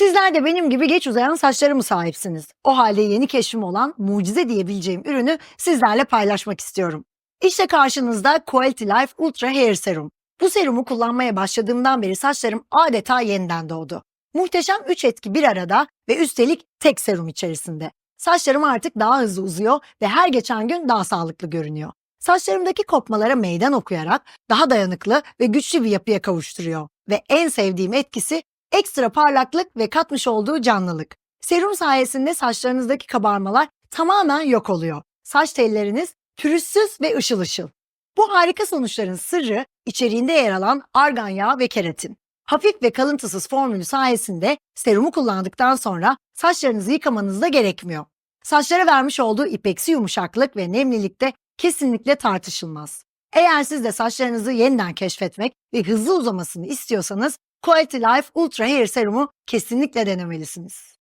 Sizler de benim gibi geç uzayan saçlara mı sahipsiniz? O halde yeni keşfim olan mucize diyebileceğim ürünü sizlerle paylaşmak istiyorum. İşte karşınızda Quality Life Ultra Hair Serum. Bu serumu kullanmaya başladığımdan beri saçlarım adeta yeniden doğdu. Muhteşem 3 etki bir arada ve üstelik tek serum içerisinde. Saçlarım artık daha hızlı uzuyor ve her geçen gün daha sağlıklı görünüyor. Saçlarımdaki kopmalara meydan okuyarak daha dayanıklı ve güçlü bir yapıya kavuşturuyor. Ve en sevdiğim etkisi ekstra parlaklık ve katmış olduğu canlılık. Serum sayesinde saçlarınızdaki kabarmalar tamamen yok oluyor. Saç telleriniz pürüzsüz ve ışıl ışıl. Bu harika sonuçların sırrı içeriğinde yer alan argan yağı ve keratin. Hafif ve kalıntısız formülü sayesinde serumu kullandıktan sonra saçlarınızı yıkamanız da gerekmiyor. Saçlara vermiş olduğu ipeksi yumuşaklık ve nemlilik de kesinlikle tartışılmaz. Eğer siz de saçlarınızı yeniden keşfetmek ve hızlı uzamasını istiyorsanız Quality Life Ultra Hair Serumu kesinlikle denemelisiniz.